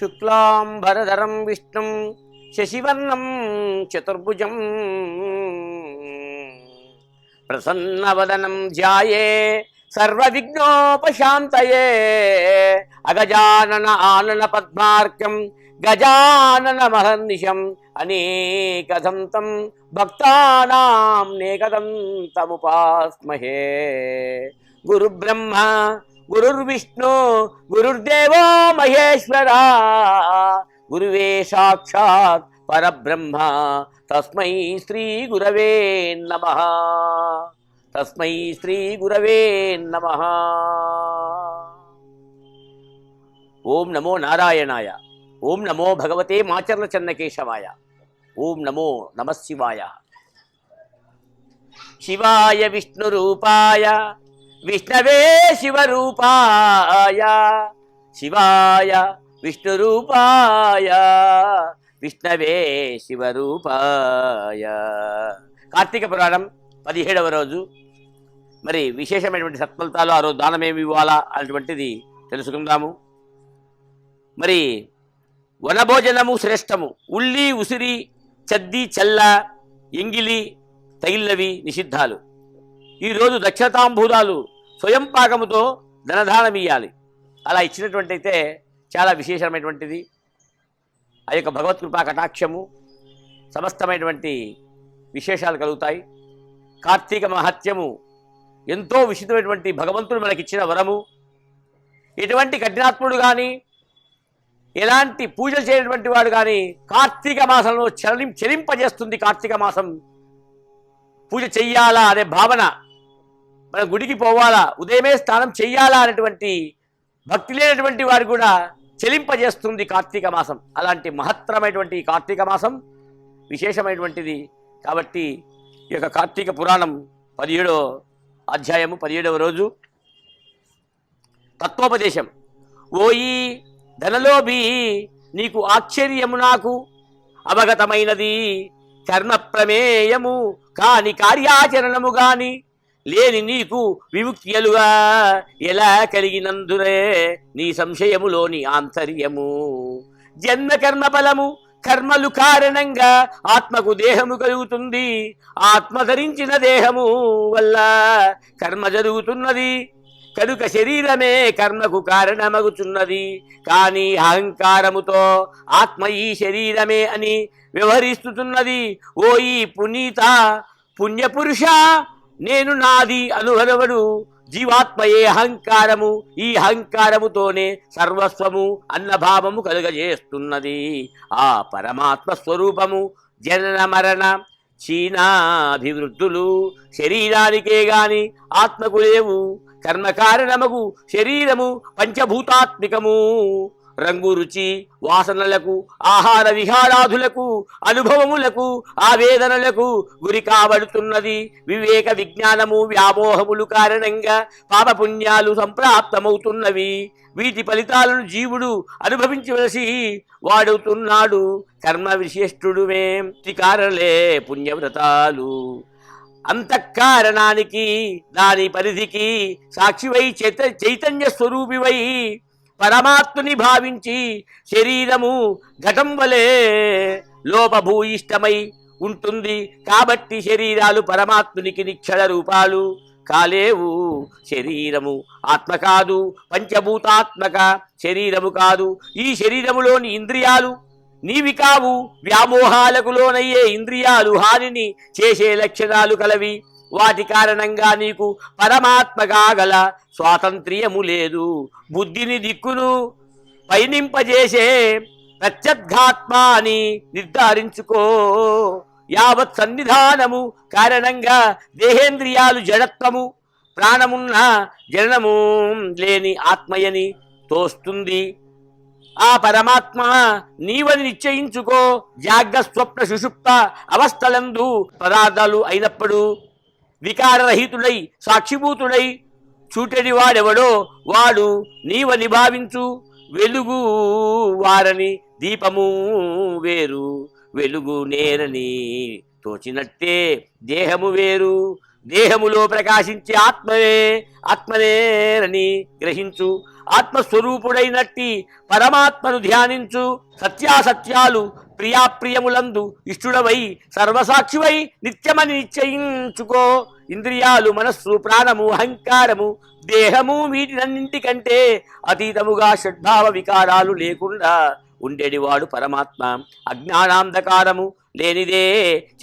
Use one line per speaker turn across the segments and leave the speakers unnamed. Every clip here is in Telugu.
శుక్లాంబరధరం విష్ణుం శశివర్ణం చతుర్భుజం. ప్రసన్నవదనం ధ్యాయే సర్వవిఘ్నోపశాంతయే అగజానన ఆనన పద్మార్కం గజానన మహర్నిశం అనేకదంతం భక్తానాం నేకదంతముపాస్మహే. గురుబ్రహ్మ గురుర్విష్ణు గురుర్దేవో మహేశ్వర. గురువే సాక్షాత్ పరబ్రహ్మ తస్మై శ్రీ గురవే నమ. తస్మై శ్రీ గురవే నమ. ఓం నమో నారాయణాయ ఓం నమో భగవతే మాచర్ల చెన్నకేశవాయ ఓం నమో నమశివాయ శివాయ విష్ణురూపాయ విష్ణవే శివరూపాయ. శివాయ విష్ణురూపాయ. విష్ణవే శివరూపాయ. కార్తీక పురాణం పదిహేడవ రోజు. మరి విశేషమైనటువంటి సత్ఫలితాలు ఆ రోజు దానమేమి ఇవ్వాలా అనేటువంటిది తెలుసుకుందాము. మరి వనభోజనము శ్రేష్టము. ఉల్లి ఉసిరి చద్ది చల్ల ఎంగిలి తగిలినవి నిషిద్ధాలు. ఈరోజు దక్షతాంబూదాలు స్వయం పాకముతో ధనదానం ఇవ్వాలి అలా ఇచ్చినటువంటి అయితే చాలా విశేషమైనటువంటిది. ఆ యొక్క భగవత్కృపా కటాక్షము సమస్తమైనటువంటి విశేషాలు కలుగుతాయి. కార్తీక మహత్యము ఎంతో విశిష్టమైనటువంటి భగవంతుడు మనకిచ్చిన వరము. ఎటువంటి కఠినాత్ముడు కానీ ఎలాంటి పూజలు చేయనటువంటి వాడు కానీ కార్తీక మాసంలో చలి చెలింపజేస్తుంది కార్తీక మాసం. పూజ చెయ్యాలా అనే భావన మన గుడికి పోవాలా? ఉదయమే స్నానం చెయ్యాలా అనేటువంటి భక్తి లేనటువంటి వారు కూడా చెలింపజేస్తుంది కార్తీక మాసం. అలాంటి మహత్తరమైనటువంటి కార్తీక మాసం విశేషమైనటువంటిది. కాబట్టి ఈ యొక్క కార్తీక పురాణం పదిహేడో అధ్యాయము పదిహేడవ రోజు. తత్వోపదేశం. ఓయి ధనలోభి నీకు ఆశ్చర్యము నాకు. అవగతమైనది కర్మ ప్రమేయము కాని కార్యాచరణము గాని. లేని నీకు విముక్తియలుగా ఎలా కలిగినందురే నీ సంశయములోని ఆంతర్యము. జన్మ కర్మ బలము కర్మలు కారణంగా ఆత్మకు దేహము కలుగుతుంది. ఆత్మ ధరించిన దేహము వల్ల కర్మ జరుగుతున్నది. కనుక శరీరమే కర్మకు కారణమగుచున్నది. కానీ అహంకారముతో ఆత్మ ఈ శరీరమే అని వ్యవహరిస్తున్నది ఓ ఈ పునీత పుణ్యపురుష నేను నాది అనుభవడు జీవాత్మయే అహంకారము. ఈ అహంకారముతోనే సర్వస్వము అన్నభావము కలుగజేస్తున్నది. ఆ పరమాత్మ స్వరూపము జనన మరణ క్షీణాభివృద్ధులు. శరీరానికే గాని ఆత్మకు లేవు. కర్మకారణముకు శరీరము పంచభూతాత్మికము. రంగు రుచి వాసనలకు ఆహార విహారాదులకు అనుభవములకు ఆవేదనలకు గురి కాబడుతున్నది వివేక విజ్ఞానము వ్యామోహములు కారణంగా పాపపుణ్యాలు సంప్రాప్తమవుతున్నవి. వీటి ఫలితాలను జీవుడు అనుభవించవలసి వాడుతున్నాడు. కర్మ విశిష్టుడుమే కారణలే పుణ్యవ్రతాలు. అంతఃకారణానికి దాని పరిధికి సాక్షివై చైత చైతన్య స్వరూపివై పరమాత్ముని భావించి శరీరము ఘటం వలె లోపభూయిష్టమై ఉంటుంది. కాబట్టి శరీరాలు పరమాత్మునికి నిక్షర రూపాలు కాలేవు. శరీరము ఆత్మ కాదు పంచభూతాత్మక శరీరము కాదు. ఈ శరీరములోని ఇంద్రియాలు నీవి కావు. వ్యామోహాలకు లోనయ్యే ఇంద్రియాలు హానిని చేసే లక్షణాలు కలవి. వాటి కారణంగా నీకు పరమాత్మగా గల స్వాతంత్ర్యము లేదు. బుద్ధిని దిక్కును పయనింపజేసే ప్రత్యద్ఘాత్మ అని నిర్ధారించుకో. యావత్ సన్నిధానము కారణంగా దేహేంద్రియాలు జడత్వము ప్రాణమున్న జననము లేని ఆత్మయని తోస్తుంది. ఆ పరమాత్మ నీవని నిశ్చయించుకో. జాగ్రస్వప్న సుషుప్త అవస్థలందు పదార్థాలు అయినప్పుడు వికారరహితుడై సాక్షిభూతుడై చూటడి వాడెవడో వాడు నీవని భావించు వెలుగు వారని దీపము వేరు వెలుగు నేరని తోచినట్టే దేహము వేరు. దేహములో ప్రకాశించే ఆత్మవే ఆత్మనేరని గ్రహించు. ఆత్మస్వరూపుడైనట్టి పరమాత్మను ధ్యానించు. సత్యాసత్యాలు ప్రియాప్రియములందు ఇష్టుడవై సర్వసాక్షివై నిత్యమని నిశ్చయించుకో. ఇంద్రియాలు మనస్సు ప్రాణము అహంకారము దేహము వీటినన్నింటికంటే అతీతముగా షడ్భావ వికారాలు లేకుండా ఉండేడివాడు పరమాత్మ. అజ్ఞానాంధకారము లేనిదే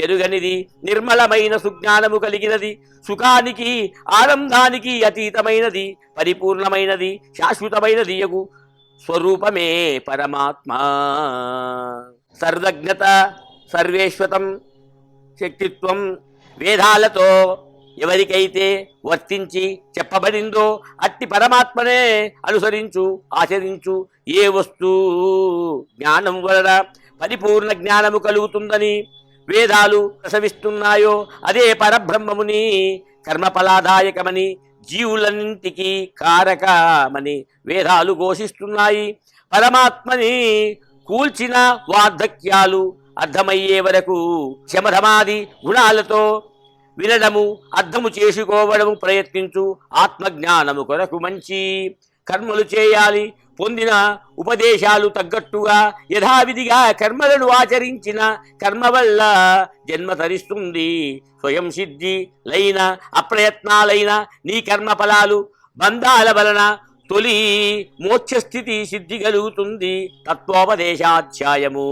చెరుగనిది నిర్మలమైన సుజ్ఞానము కలిగినది సుఖానికి ఆనందానికి అతీతమైనది పరిపూర్ణమైనది శాశ్వతమైనది యగు స్వరూపమే పరమాత్మ. సర్వజ్ఞత సర్వేశ్వతం శక్తిత్వం వేదాలతో ఎవరికైతే వర్తించి చెప్పబడిందో అట్టి పరమాత్మనే అనుసరించు ఆచరించు. ఏ వస్తు జ్ఞానం వలన పరిపూర్ణ జ్ఞానము కలుగుతుందని వేదాలు ప్రసవిస్తున్నాయో అదే పరబ్రహ్మముని కర్మఫలాదాయకమని జీవులన్నింటికి కారకమని వేదాలు ఘోషిస్తున్నాయి. పరమాత్మని కూల్చిన వార్ధక్యాలు అర్థమయ్యే వరకు శమధమాది గుణాలతో వినడము అర్థము చేసుకోవడము ప్రయత్నించు ఆత్మజ్ఞానము కొరకు మంచి కర్మలు చేయాలి. పొందిన ఉపదేశాలు తగ్గట్టుగా యథావిధిగా కర్మలను ఆచరించిన కర్మ వల్ల జన్మ తరిస్తుంది. స్వయం సిద్ధి లైన అప్రయత్నాలైన నీ కర్మ ఫలాలు బంధాల వలన తొలి మోక్షస్థితి సిద్ధి కలుగుతుంది తత్వోపదేశాధ్యాయము.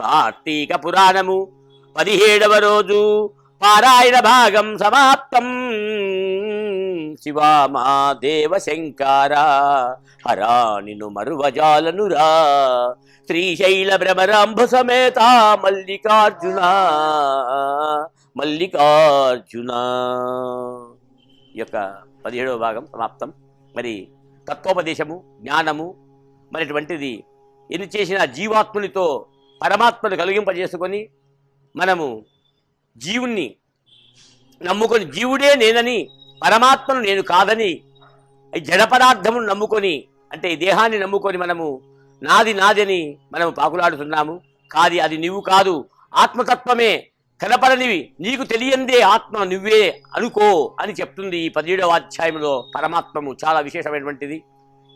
కార్తీక పురాణము పదిహేడవ రోజు పారాయణ భాగం సమాప్తం. శివామా శంకార హరాణిను మరువజాలనురా. శ్రీశైల భ్రమరాంభ సమేత మల్లికార్జున మల్లికార్జున. యొక్క పదిహేడవ భాగం సమాప్తం. మరి తత్వోపదేశము జ్ఞానము మరిటువంటిది. ఎన్ని చేసిన జీవాత్మునితో పరమాత్మను కలిగింపజేసుకొని మనము జీవుణ్ణి నమ్ముకొని జీవుడే నేనని పరమాత్మను నేను కాదని జడ పదార్థమును నమ్ముకొని అంటే ఈ దేహాన్ని నమ్ముకొని మనము నాది నాదని మనము పాకులాడుతున్నాము. కాది అది నీవు కాదు ఆత్మతత్వమే కనపడనివి. నీకు తెలియందే ఆత్మ నువ్వే అనుకో అని చెప్తుంది ఈ పదిహేడవ అధ్యాయంలో పరమాత్మము. చాలా విశేషమైనటువంటిది.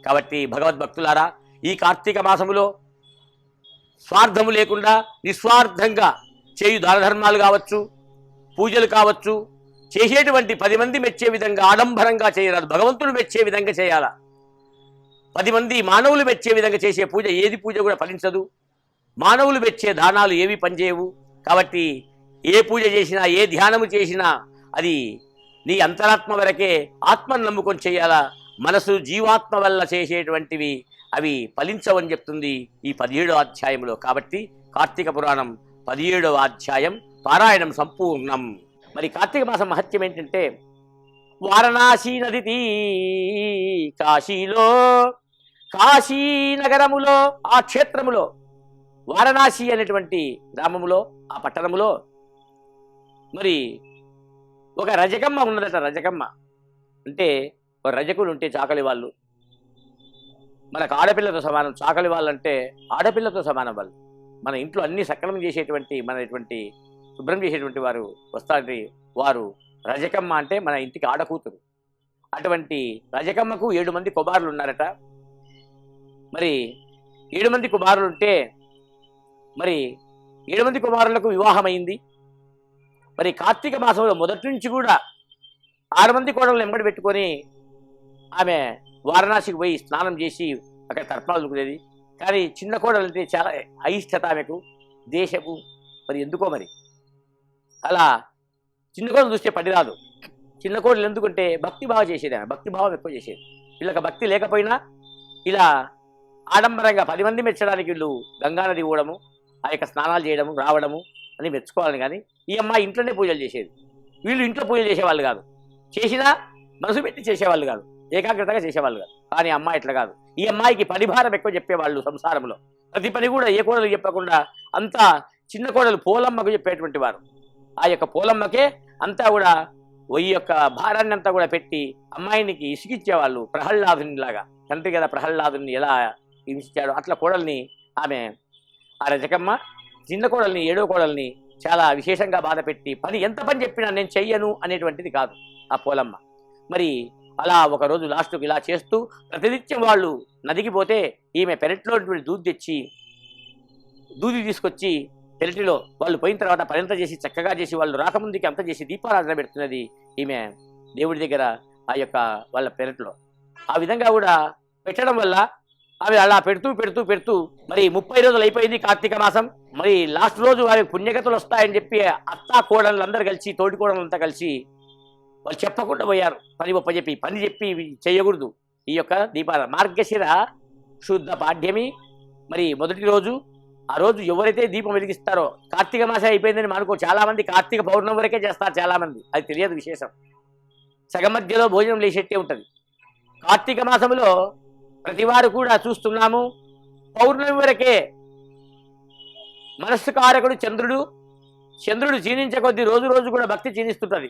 కాబట్టి భగవద్భక్తులారా ఈ కార్తీక మాసములో స్వార్థము లేకుండా నిస్వార్థంగా చేయు దానధర్మాలు కావచ్చు పూజలు కావచ్చు చేసేటువంటి పది మంది మెచ్చే విధంగా ఆడంబరంగా చేయరాదు భగవంతుడు మెచ్చే విధంగా చేయాలా? పది మంది మానవులు మెచ్చే విధంగా చేసే పూజ ఏది పూజ కూడా ఫలించదు. మానవులు మెచ్చే దానాలు ఏవి పనిచేయవు? కాబట్టి ఏ పూజ చేసినా ఏ ధ్యానము చేసినా అది నీ అంతరాత్మ వరకే ఆత్మను నమ్ముకొని చేయాలా? మనసు జీవాత్మ వల్ల చేసేటువంటివి అవి ఫలించవని చెప్తుంది ఈ పదిహేడో అధ్యాయంలో కాబట్టి కార్తీక పురాణం పదిహేడవ అధ్యాయం పారాయణం సంపూర్ణం. మరి కార్తీక మాసం మహత్యం ఏంటంటే వారణాసి నది తీ కాశీలో కాశీనగరములో ఆ క్షేత్రములో వారణాసి అనేటువంటి గ్రామములో ఆ పట్టణములో మరి ఒక రజకమ్మ ఉన్నదట రజకమ్మ. అంటే ఒక రజకులు ఉంటే చాకలి వాళ్ళు. మనకు ఆడపిల్లతో సమానం చాకలి వాళ్ళంటే ఆడపిల్లతో సమానం వాళ్ళు. మన ఇంట్లో అన్ని సక్రమం చేసేటువంటి మన ఇటువంటి శుభ్రం చేసేటువంటి వారు వస్తారంటే వారు రజకమ్మ అంటే మన ఇంటికి ఆడకూతురు. అటువంటి రజకమ్మకు ఏడు మంది కుమారులు ఉన్నారట. మరి ఏడు మంది కుమారులు ఉంటే మరి ఏడు మంది కుమారులకు వివాహమైంది. మరి కార్తీక మాసంలో మొదటి నుంచి కూడా ఆరు మంది కోడలను వెంబడి పెట్టుకొని ఆమె వారణాసికి పోయి స్నానం చేసి అక్కడ తర్పణాలు దుక్కునేది కానీ చిన్న కోడలంటే చాలా అయిష్టత ఆమెకు దేశపు. మరి ఎందుకో మరి? అలా చిన్న కోడలు చూస్తే పడిరాదు చిన్న కోడలు ఎందుకంటే భక్తి చేసేది ఆమె భక్తి భావం ఎక్కువ చేసేది. వీళ్ళకి భక్తి లేకపోయినా ఇలా ఆడంబరంగా పది మంది మెచ్చడానికి వీళ్ళు గంగానది పోవడము ఆ యొక్క స్నానాలు చేయడము రావడము అని మెచ్చుకోవాలని కానీ ఈ అమ్మాయి ఇంట్లోనే పూజలు చేసేది. వీళ్ళు ఇంట్లో పూజలు చేసేవాళ్ళు కాదు. చేసినా మనసు పెట్టి చేసేవాళ్ళు కాదు. ఏకాగ్రతగా చేసేవాళ్ళు కాదు. కానీ అమ్మాయి ఇట్లా కాదు. ఈ అమ్మాయికి పరిభారం ఎక్కువ చెప్పేవాళ్ళు సంసారంలో. ప్రతి పని కూడా ఏ కోడలు చెప్పకుండా అంతా చిన్న కోడలు పోలమ్మకు చెప్పేటువంటి వారు. ఆ యొక్క పోలమ్మకే అంతా కూడా ఈ యొక్క భారాన్ని అంతా కూడా పెట్టి అమ్మాయినికి ఇసుకిచ్చేవాళ్ళు ప్రహ్లాదుని లాగా తండ్రి కదా ప్రహ్లాదుని ఎలా హింసించాడో అట్లా కోడల్ని ఆమె ఆ రజకమ్మ చిన్న కోడల్ని ఏడో కోడల్ని చాలా విశేషంగా బాధపెట్టి పని ఎంత పని చెప్పినా నేను చెయ్యను అనేటువంటిది కాదు ఆ పోలమ్మ. మరి అలా ఒకరోజు లాస్ట్కు లాస్ట్కి ఇలా చేస్తూ ప్రతినిత్యం వాళ్ళు నదికి పోతే ఈమె పెరట్లో దూది తెచ్చి దూది తీసుకొచ్చి పెరటిలో వాళ్ళు పోయిన తర్వాత పరింత చేసి చక్కగా చేసి వాళ్ళు రాకముందుకి అంత చేసి దీపారాధన పెడుతున్నది ఈమె దేవుడి దగ్గర ఆ యొక్క వాళ్ళ పెరట్లో. ఆ విధంగా కూడా పెట్టడం వల్ల అవి అలా పెడుతూ పెడుతూ పెడుతూ మరి ముప్పై రోజులు అయిపోయింది కార్తీక మాసం. మరి లాస్ట్ రోజు అవి పుణ్యగతులు వస్తాయని చెప్పి అత్తా కోడళ్ళందరూ అందరు కలిసి తోటి కోడలంతా కలిసి వాళ్ళు చెప్పకుండా పోయారు. పని గొప్ప చెప్పి పని చెప్పి చేయకూడదు. ఈ యొక్క దీపాల మార్గశిర శుద్ధ పాఠ్యమి మరి మొదటి రోజు ఆ రోజు ఎవరైతే దీపం వెలిగిస్తారో కార్తీక మాసం అయిపోయిందని మనకు చాలామంది కార్తీక పౌర్ణమి వరకే చేస్తారు చాలామంది. అది తెలియదు విశేషం. సగం మధ్యలో భోజనం లేచేట్టే ఉంటుంది. కార్తీక మాసంలో ప్రతివారు కూడా చూస్తున్నాము. పౌర్ణమి వరకే మనస్సు కారకుడు చంద్రుడు. చంద్రుడు క్షీణించే కొద్ది రోజు రోజు కూడా భక్తి క్షీణిస్తుంటుంది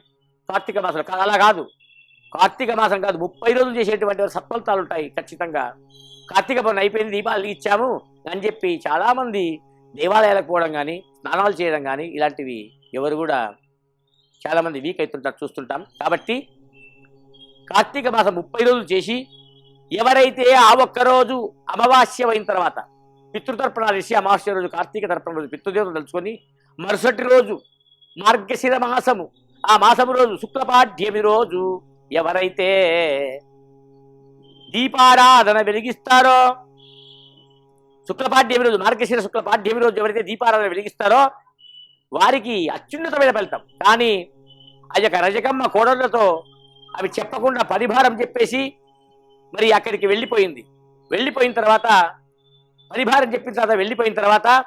కార్తీక మాసం అలా కాదు. కార్తీక మాసం కాదు. ముప్పై రోజులు చేసేటువంటి సత్ఫలితాలు ఉంటాయి ఖచ్చితంగా. కార్తీక పౌర్ణమి అయిపోయింది దీపాలు ఇచ్చాము అని చెప్పి చాలామంది దేవాలయాలకు పోవడం కానీ స్నానాలు చేయడం కానీ ఇలాంటివి ఎవరు కూడా చాలామంది వీక్ అవుతుంటారు చూస్తుంటాం. కాబట్టి కార్తీక మాసం ముప్పై రోజులు చేసి ఎవరైతే ఆ ఒక్క రోజు అయిన తర్వాత పితృతర్పణాలు ఇచ్చి అమావాస్య రోజు కార్తీక తర్పణ రోజు పితృదేవతను తలుచుకొని మరుసటి రోజు మార్గశిర మాసము ఆ మాసము రోజు శుక్లపాఠ్యమి రోజు ఎవరైతే దీపారాధన వెలిగిస్తారో శుక్లపాఠ్యమి రోజు మార్గశిర శుక్లపాఠ్యమి రోజు ఎవరైతే దీపారాధన వెలిగిస్తారో వారికి అత్యున్నతమైన ఫలితం. కానీ ఆ యొక్క రజకమ్మ కోడళ్ళతో అవి చెప్పకుండా పరిభారం చెప్పేసి మరి అక్కడికి వెళ్ళిపోయింది. వెళ్ళిపోయిన తర్వాత పరిభారం చెప్పిన తర్వాత వెళ్ళిపోయిన తర్వాత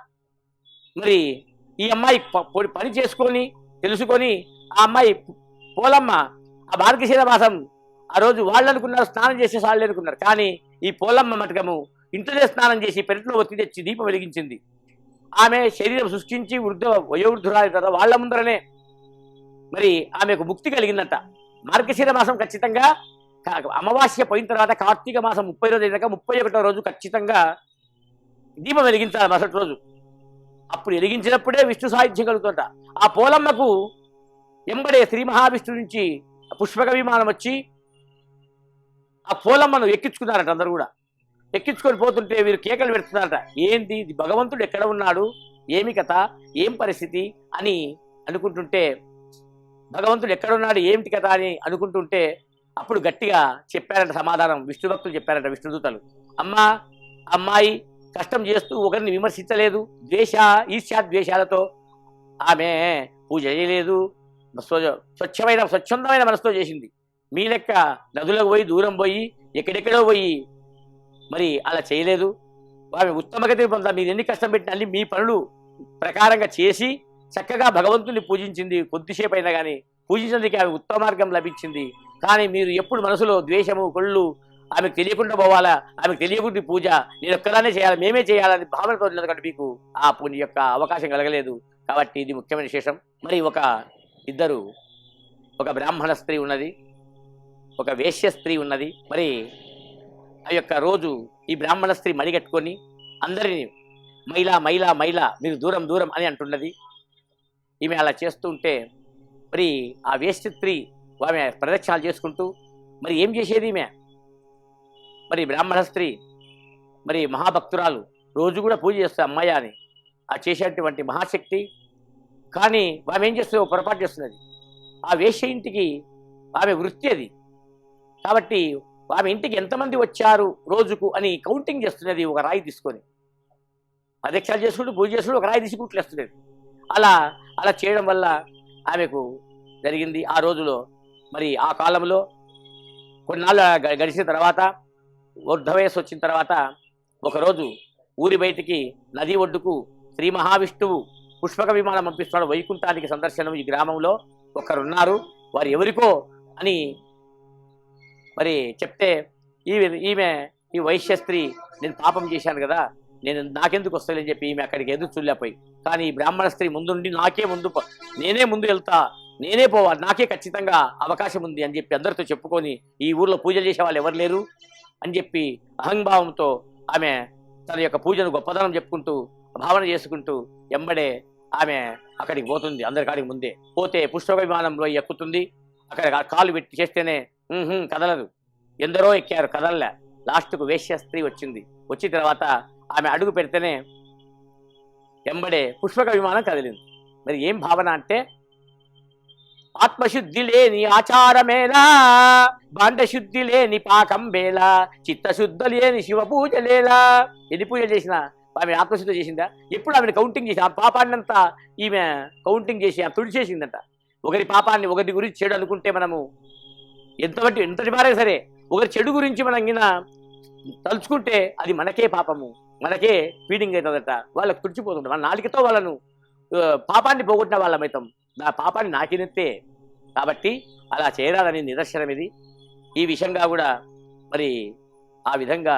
మరి ఈ అమ్మాయి ప- పొడి- పని చేసుకొని తెలుసుకొని ఆ అమ్మాయి పోలమ్మ ఆ మార్గశిర మాసం ఆ రోజు వాళ్ళు అనుకున్నారు స్నానం చేసే వాళ్ళు అనుకున్నారు. కానీ ఈ పోలమ్మ మటకము ఇంట్లోనే స్నానం చేసి పెరట్లో ఒత్తి తెచ్చి దీపం వెలిగించింది. ఆమె శరీరం సృష్టించి వృద్ధ వయోవృద్ధురాలి కదా వాళ్ళ ముందరనే మరి ఆమెకు ముక్తి కలిగిందంట. మార్గశీర మాసం ఖచ్చితంగా అమావాస్య పోయిన తర్వాత కార్తీక మాసం ముప్పై రోజు అయినాక ముప్పై ఒకటో రోజు ఖచ్చితంగా దీపం వెలిగించాలి మరుసటి రోజు. అప్పుడు వెలిగించినప్పుడే విష్ణు సాహిత్యం కలుగుతుంట. ఆ పోలమ్మకు ఎంబడే శ్రీ మహావిష్ణు నుంచి పుష్పక విమానం వచ్చి ఆ పోలమ్మను ఎక్కించుకున్నారట అందరు కూడా. ఎక్కించుకొని పోతుంటే వీరు కేకలు పెడుతున్నారట. ఏంది? భగవంతుడు ఎక్కడ ఉన్నాడు? ఏమి కథ? ఏం పరిస్థితి? అని అనుకుంటుంటే భగవంతుడు ఎక్కడ ఉన్నాడు? ఏమిటి కదా అని అనుకుంటుంటే అప్పుడు గట్టిగా చెప్పారంట సమాధానం. విష్ణు భక్తులు చెప్పారంట విష్ణుదూతలు. అమ్మా అమ్మాయి కష్టం చేస్తూ ఒకరిని విమర్శించలేదు. ద్వేష ఈర్ష్యా ద్వేషాలతో ఆమె పూజ చేయలేదు. స్వచ్ఛమైన స్వచ్ఛందమైన మనసుతో చేసింది. మీ లెక్క నదులకు పోయి దూరం పోయి ఎక్కడెక్కడో పోయి మరి అలా చేయలేదు. ఆమె ఉత్తమగతి పొందా మీరు ఎన్ని కష్టం పెట్టిన అన్ని మీ పనులు ప్రకారంగా చేసి చక్కగా భగవంతుని పూజించింది. కొద్దిసేపు అయినా కానీ పూజించేందుకు ఆమె ఉత్తమ మార్గం లభించింది. కానీ మీరు ఎప్పుడు మనసులో ద్వేషము కొళ్ళు ఆమెకు తెలియకుండా పోవాలా? ఆమెకు తెలియకుండా పూజ నేను ఒక్కదానే చేయాలి? మేమే చేయాలని భావనతో ఉన్నది కాబట్టి మీకు ఆ పుణ్య యొక్క అవకాశం కలగలేదు. కాబట్టి ఇది ముఖ్యమైన విశేషం. మరి ఒక ఇద్దరు ఒక బ్రాహ్మణ స్త్రీ ఉన్నది ఒక వేశ్య స్త్రీ ఉన్నది. మరి ఆ యొక్క రోజు ఈ బ్రాహ్మణ స్త్రీ మడిగట్టుకొని అందరినీ మైలా మైలా మైలా మీరు దూరం దూరం అని అంటున్నది. ఈమె అలా చేస్తుంటే మరి ఆ వేశ్య స్త్రీ ఆమె ప్రదక్షిణాలు చేసుకుంటూ మరి ఏం చేసేది ఈమె? మరి బ్రాహ్మణ స్త్రీ మరి మహాభక్తురాలు రోజు కూడా పూజ చేస్తే అమ్మాయి అని ఆ చేసేటువంటి మహాశక్తి. కానీ ఆమె ఏం చేస్తుంది పొరపాటు చేస్తున్నది. ఆ వేశ్య ఇంటికి ఆమె వృత్తి అది. కాబట్టి ఆమె ఇంటికి ఎంతమంది వచ్చారు రోజుకు అని కౌంటింగ్ చేస్తున్నది ఒక రాయి తీసుకొని. అధ్యక్షాలు చేసుకుంటూ పూజ చేసుకుంటూ ఒక రాయి తీసుకుంటూ అలా అలా చేయడం వల్ల ఆమెకు జరిగింది. ఆ రోజులో మరి ఆ కాలంలో కొన్నాళ్ళు గ- గడిచిన తర్వాత వృద్ధవయస్సు వచ్చిన తర్వాత ఒకరోజు ఊరి బయటికి నది ఒడ్డుకు శ్రీ మహావిష్ణువు పుష్పక విమానం పంపిస్తున్నాడు. వైకుంఠానికి సందర్శనం ఈ గ్రామంలో ఒకరున్నారు. వారు ఎవరికో అని మరి చెప్తే ఈ ఈమె ఈ వైశ్య స్త్రీ నేను పాపం చేశాను కదా నేను నాకెందుకు వస్తానని చెప్పి ఈమె అక్కడికి ఎదురు చూడలేపోయి కానీ ఈ బ్రాహ్మణ స్త్రీ ముందుండి నాకే ముందు నేనే ముందు వెళ్తా నేనే పోవాలి నాకే ఖచ్చితంగా అవకాశం ఉంది అని చెప్పి అందరితో చెప్పుకొని ఈ ఊర్లో పూజలు చేసే వాళ్ళు ఎవరు లేరు అని చెప్పి అహంభావంతో ఆమె తన యొక్క పూజను గొప్పదనం చెప్పుకుంటూ భావన చేసుకుంటూ ఎంబడే ఆమె అక్కడికి పోతుంది అందరికాడికి ముందే. పోతే పుష్ప విమానంలో ఎక్కుతుంది అక్కడ కాలు పెట్టి చేస్తేనే కదలదు. ఎందరో ఎక్కారు కదలలే. లాస్ట్కు వేశ్యస్త్రీ వచ్చింది. వచ్చిన తర్వాత ఆమె అడుగు పెడితేనే ఎంబడే పుష్పక విమానం కదిలింది. మరి ఏం భావన అంటే ఆత్మశుద్ధి లేని ఆచారమేలా బాండశుద్ధి లేని పాకం వేలా చిత్తశుద్ధి లేని శివ పూజ లేలా ఎన్ని పూజలు చేసినా ఆమె ఆత్మశుద్ధి చేసిందా? ఎప్పుడు ఆమెను కౌంటింగ్ చేసి ఆ పాపాన్నంతా ఈమె కౌంటింగ్ చేసి ఆమె తుడిచేసిందంట. ఒకరి పాపాన్ని ఒకరి గురించి చెడు అనుకుంటే మనము ఎంతటి ఎంతటి వారే సరే ఒకరి చెడు గురించి మనం గిన తలుచుకుంటే అది మనకే పాపము మనకే ఫీడింగ్ అవుతుందట. వాళ్ళకి తుడిచిపోతుంది మన నాలుకతో వాళ్ళను పాపాన్ని పోగొట్టిన వాళ్ళమైతాం. నా పాపాన్ని నాకినెత్తే కాబట్టి అలా చేయరాదని నిదర్శనం ఇది. ఈ విషయంగా కూడా మరి ఆ విధంగా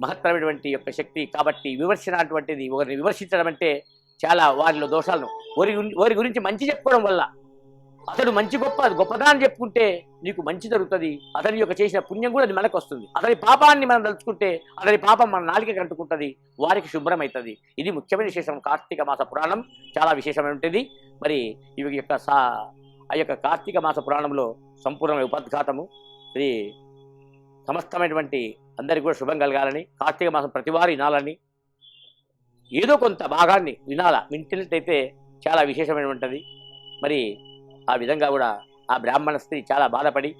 మహత్తరమైనటువంటి యొక్క శక్తి కాబట్టి విమర్శన అటువంటిది ఒకరిని విమర్శించడం అంటే చాలా వారిలో దోషాలను వారి వారి గురించి మంచి చెప్పుకోవడం వల్ల అతడు మంచి గొప్ప గొప్పదాన్ని చెప్పుకుంటే నీకు మంచి జరుగుతుంది. అతని యొక్క చేసిన పుణ్యం కూడా అది మనకు వస్తుంది. అతని పాపాన్ని మనం తలుచుకుంటే అతని పాపం మన నాలిక కంటుకుంటుంది. వారికి శుభ్రమవుతుంది. ఇది ముఖ్యమైన విశేషం. కార్తీక మాస పురాణం చాలా విశేషమైనటువంటిది. మరి ఇవి యొక్క సా ఆ యొక్క కార్తీక మాస పురాణంలో సంపూర్ణమైన ఉపద్ఘాతము. ఇది సమస్తమైనటువంటి అందరికీ కూడా శుభం కలగాలని కార్తీక మాసం ప్రతివారు వినాలని ఏదో కొంత భాగాన్ని వినాల వింటున్నట్టయితే చాలా విశేషమైనటువంటిది. మరి ఆ విధంగా కూడా ఆ బ్రాహ్మణ స్త్రీ చాలా బాధపడి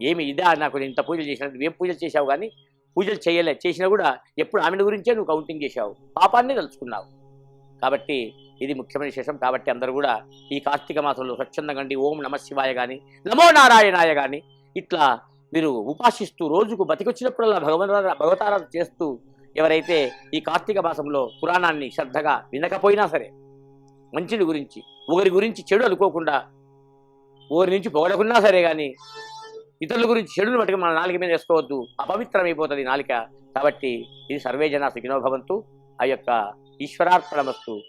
ఏమి ఇదా నాకు ఇంత పూజలు చేసినట్టు ఏం పూజలు చేశావు కానీ పూజలు చేయలే చేసినా కూడా ఎప్పుడు ఆమెను గురించే నువ్వు కౌంటింగ్ చేశావు పాపాన్ని తలుచుకున్నావు. కాబట్టి ఇది ముఖ్యమైన విశేషం. కాబట్టి అందరూ కూడా ఈ కార్తీక మాసంలో స్వచ్ఛందంగా ఓం నమ శివాయ కానీ నమో నారాయణాయ కానీ ఇట్లా మీరు ఉపాసిస్తూ రోజుకు బతికొచ్చినప్పుడల్లా భగవన్ భగవతారాధన చేస్తూ ఎవరైతే ఈ కార్తీక మాసంలో పురాణాన్ని శ్రద్ధగా వినకపోయినా సరే మంచిది గురించి ఒకరి గురించి చెడు అనుకోకుండా ఒకరి నుంచి పొగడకున్నా సరే కానీ ఇతరుల గురించి చెడును బట్టి మన నాలుక మీద వేసుకోవద్దు అపవిత్రమైపోతుంది నాలిక. కాబట్టి ఇది సర్వే జన ఆ యొక్క ఈశ్వరార్పణమస్తు.